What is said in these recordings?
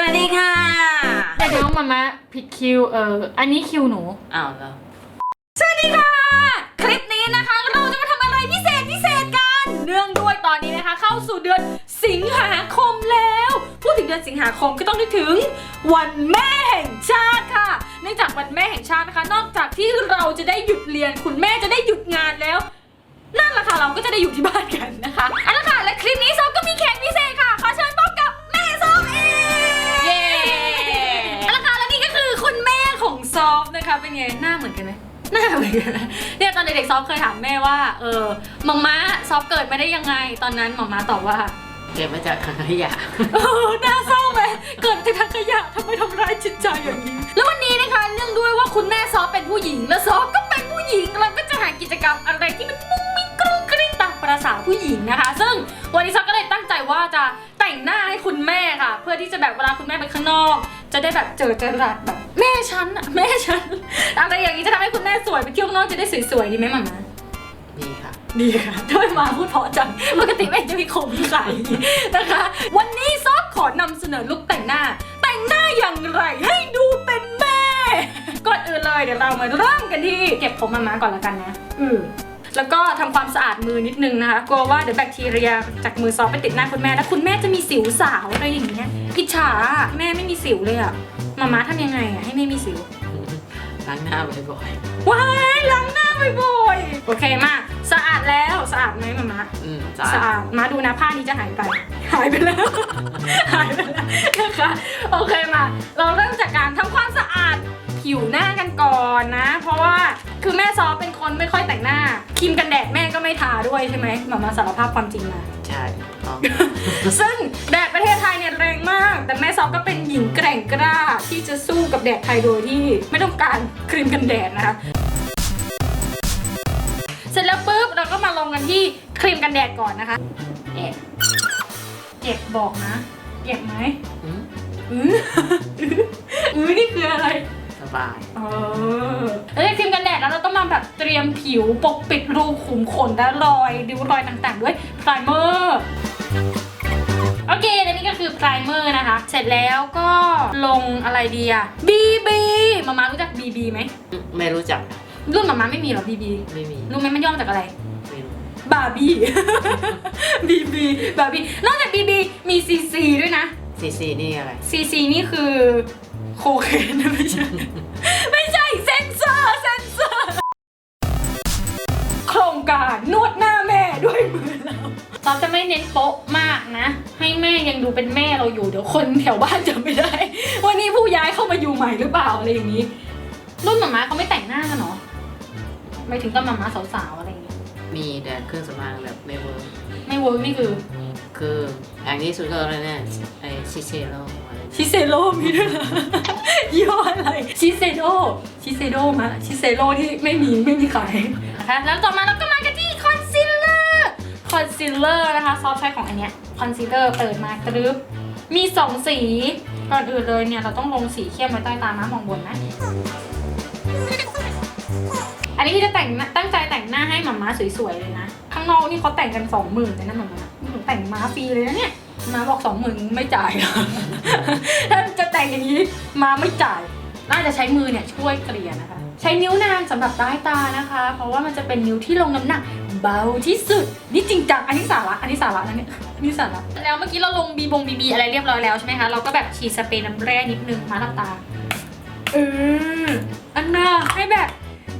สวัสดีค่ะแต่น้องมามะผิดคิวเอออันนี้คิวหนู อ้าวแล้วสวัสดีค่ะ คลิปนี้นะคะ เราจะมาทำอะไรพิเศษพิเศษกัน เนื่องด้วยตอนนี้นะคะ เข้าสู่เดือนสิงหาคมแล้ว พูดถึงเดือนสิงหาคมก็ต้องนึกถึง วันแม่แห่งชาติค่ะ เนื่องจากวันแม่แห่งชาตินะคะ นอกจากที่เราจะได้หยุดเรียนคุณแม่จะได้หยุดงานแล้ว นั่นแหละค่ะเราก็จะได้อยู่ที่บ้านกันนะคะ หน้าเหมือนกันนะเนี่ยตอนเด็กๆซอฟเคยถามแม่ว่า เออมัมม่าซอฟเกิดมาได้ยังไง ตอนนั้นมัมม่าตอบว่า เก็บมาจากถังขยะ เออน่าเศร้าไหมเกิดจากถังขยะทำไมทำร้ายจิตใจอย่างนี้ แล้ววันนี้นะคะเนื่องด้วยว่าคุณแม่ซอฟเป็นผู้หญิง และซอฟก็เป็นผู้หญิงเราก็จะหากิจกรรมอะไรที่มันมุ้งมิ้งกรุ้งกริ้งตามประษาผู้หญิงนะคะ ซึ่งวันนี้ซอฟก็เลยตั้งใจว่าจะแต่งหน้าให้คุณแม่ค่ะ เพื่อที่จะแบบเวลาคุณแม่ไปข้างนอก จะได้แบบเจอเจอรัดแบบ แม่ฉันอะแม่ฉันอะไรอย่างนี้จะทำให้คุณแม่สวยไปเที่ยวข้างนอกจะได้สวยๆดีไหมหมามา ดีค่ะ ดีค่ะทำไมมาพูดเพราะจัง ปกติแม่จะมีโคมใส่นะคะ วันนี้ซอฟขอนำเสนอลุคแต่งหน้า แต่งหน้าอย่างไรให้ดูเป็นแม่ ก่อนอื่นเลยเดี๋ยวเรามาเริ่มกันที่เก็บผมมามาก่อนละกันนะ อือแล้วก็ทำความสะอาดมือนิดนึงนะคะ กลัวว่าเดี๋ยวแบคทีเรียจากมือซอฟไปติดหน้าคุณแม่ แล้วคุณแม่จะมีสิวสาวอะไรอย่างเงี้ยอิจฉาอะแม่ไม่มีสิวเลยอะ มามาทำยังไงอะให้ไม่มีสิวล้างหน้าบ่อยว้ายล้างหน้าบ่อยๆโอเคมากสะอาดแล้วสะอาดไหมมามาๆอืมสะอาดมาดูนะผ้านี้จะหายไป หายไปแล้ว หายไปแล้วนะคะโอเคมา เราเริ่มจากการทำความสะอาดผิวหน้ากันก่อนนะ เพราะว่าคือแม่ซอฟเป็นคนไม่ค่อยแต่งหน้า ครีมกันแดดแม่ก็ไม่ทาด้วยใช่ไหมมามาสารภาพความจริงมา ใช่ต้องซึ่งแดดประเทศไทยเนี่ยแรงมาก แต่แม่ซอฟก็เป็นหญิงแกร่งกล้าที่จะสู้กับแดดไทยโดยที่ไม่ต้องการครีมกันแดดนะคะ เสร็จแล้วปุ๊บเราก็มาลงกันที่ครีมกันแดดก่อนนะคะแอบเจ็บบอกนะเจ็บไหมอืม บาย เออแล้วในครีมกันแดดแล้วเราต้องมาแบบเตรียมผิวปกปิดรูขุมขนและรอยริ้วรอยต่างๆ ด้วยไพรเมอร์โอเคและนี่ก็คือไพรเมอร์นะคะ เสร็จแล้วก็ลงอะไรดีอะบีบีมามารู้จักบีบีไหม ไม่รู้จัก รุ่นมามาไม่มีเหรอบีบีไม่มี รู้ไหมมันย่อมาจากอะไร ไม่รู้ บาร์บี้ บีบีบาร์บี้ นอกจากบีบีมีซีซีด้วยนะ ซีซีนี่อะไร ซีซีนี่คือ โคเคนนะไม่ใช่ ไม่ใช่เซนเซอร์เซนเซอร์ โครงการนวดหน้าแม่ด้วยมือเราเราจะไม่เน้นโป๊ะมากนะ ให้แม่ยังดูเป็นแม่เราอยู่เดี๋ยวคนแถวบ้านจำไม่ได้ว่านี่ผู้ย้ายเข้ามาอยู่ใหม่หรือเปล่าอะไรอย่างนี้ รุ่นหมาม้าเขาไม่แต่งหน้ากันเหรอไม่ถึงกับหมาม้าสาวๆอะไรอย่างนี้ มีแต่เครื่องสำอางแบบไม่เวิร์กไม่เวิร์กนี่คือ คืออย่างที่สุดก็อะไรเนี่ยไอซิเซโร่อะไร ชิเซโร่มีด้วยเหรอยี่ห้ออะไร ชิเซโร่ชิเซโร่มาชิเซโร่ที่ไม่มีไม่มีขายนะคะแล้วต่อมาเราก็มากันที่คอนซีลเลอร์คอนซีลเลอร์นะคะซอฟใช้ของอันเนี้ยคอนซีลเลอร์เปิดมากรึบมีสองสีก่อนอื่นเลยเนี่ยเราต้องลงสีเข้มไว้ใต้ตาม้ามองบนนะอันนี้ที่จะแต่งหน้าตั้งใจแต่งหน้าให้หมาม้าสวยๆเลยนะ ข้างนอกนี่เขาแต่งกันสองหมื่นเลยนะหมาม้าหนูแต่งม้าฟรีเลยนะเนี่ย ม้าบอกสองหมื่นไม่จ่ายถ้าจะแต่งอย่างนี้ม้าไม่จ่าย น่าจะใช้มือเนี่ยช่วยเกลี่ยนะคะ ใช้นิ้วนางสำหรับใต้ตานะคะ เพราะว่ามันจะเป็นนิ้วที่ลงน้ำหนักเบาที่สุด นี่จริงจังอันนี้สาระอันนี้สาระนะเนี่ยอันนี้สาระแล้วเมื่อกี้เราลงบีบงบีบีอะไรเรียบร้อยแล้วใช่ไหมคะเราก็แบบฉีดสเปรย์น้ำแร่นิดนึงมาทับตาเอออันน่าให้แบบ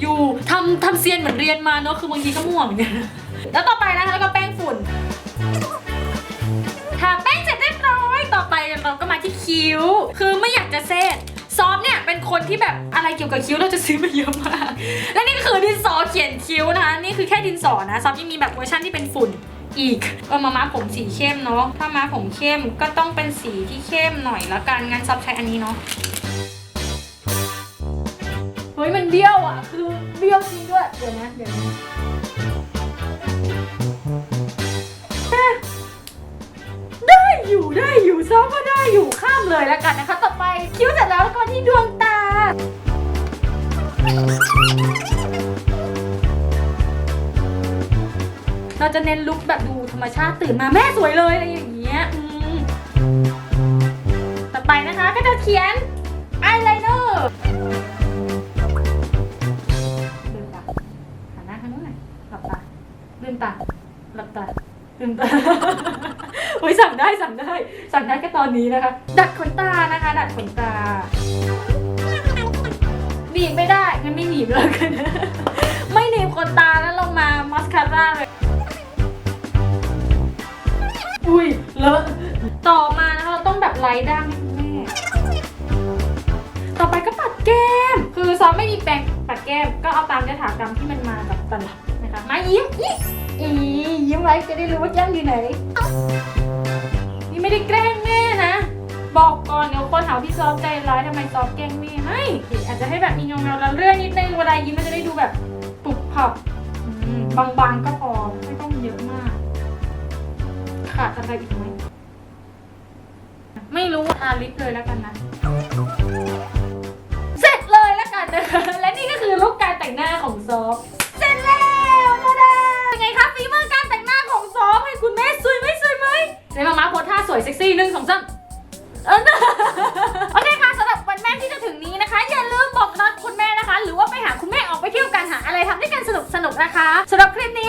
อยู่ทำทำเซียนเหมือนเรียนมาเนอะคือบางทีก็ม่วงเหมือนกันแล้วต่อไปนะคะแล้วก็แป้งฝุ่น เราก็มาที่คิ้ว คือไม่อยากจะเซตซอฟเนี่ยเป็นคนที่แบบอะไรเกี่ยวกับคิ้วเราจะซื้อมาเยอะมาก และนี่ก็คือดินสอเขียนคิ้วนะคะนี่คือแค่ดินสอนะซอฟยังมีแบบเวอร์ชันที่เป็นฝุ่นอีกเออมาม้าผมสีเข้มเนาะถ้าม้าผมเข้มก็ต้องเป็นสีที่เข้มหน่อยละกันงั้นซอฟใช้อันนี้เนาะเฮ้ยมันเบี้ยวอะคือเบี้ยวจริงด้วยเดี๋ยวนะเดี๋ยวนะ อยู่ได้อยู่ซ้อมก็ได้อยู่ข้ามเลยแล้วกันนะคะ ต่อไปคิ้วเสร็จแล้วแล้วก็ที่ดวงตา เราจะเน้นลุคแบบดูธรรมชาติตื่นมาแม่สวยเลยอะไรอย่างเงี้ยอืมต่อไปนะคะก็จะเขียนอายไลเนอร์ลืมตาหันหน้าข้างนู้นหน่อยหลับตาลืมตาหลับตา ลืมตาอุ้ยสั่งได้สั่งได้ สั่งได้ก็ตอนนี้นะคะ ดัดขนตานะคะ ดัดขนตาหนีบไม่ได้งั้นไม่หนีบเลยกันไม่หนีบขนตาแล้วลงมามัสคาร่าเลยอุ้ยเลอะต่อมานะคะเราต้องแบบไล่ด้ามให้แม่ต่อไปก็ปัดแก้ม คือซ้อมไม่มีแปรงปัดแก้มก็เอาตามยถากรรมที่มันมาแบบตลับนะคะมายิ้มอี อียิ้มไว้จะได้รู้ว่าแก้มอยู่ไหน นี่ไม่ได้แกล้งแม่นะ บอกก่อนเดี๋ยวคนหาพี่ซอฟใจร้ายทำไมซอฟแกล้งแม่ไม่อาจจะให้แบบมีเงาเงาแล้วเลื่อนนิดนึงเวลายิ้มมันจะได้ดูแบบปุบผับบางๆก็พอไม่ต้องเยอะมาก ขาดอะไรอีกไหมไม่รู้ทาลิปเลยแล้วกันนะเสร็จเลยแล้วกันนะคะและนี่ก็คือลุคการแต่งหน้าของซอฟ วยเซ็กซี่หนึ่งสองสามเออโอเคค่ะสำหรับวันแม่ที่จะถึงนี้นะคะ อย่าลืมบอกรักคุณแม่นะคะ หรือว่าไปหาคุณแม่ออกไปเที่ยวกันหาอะไรทำด้วยกันสนุกสนุกนะคะสำหรับคลิปนี้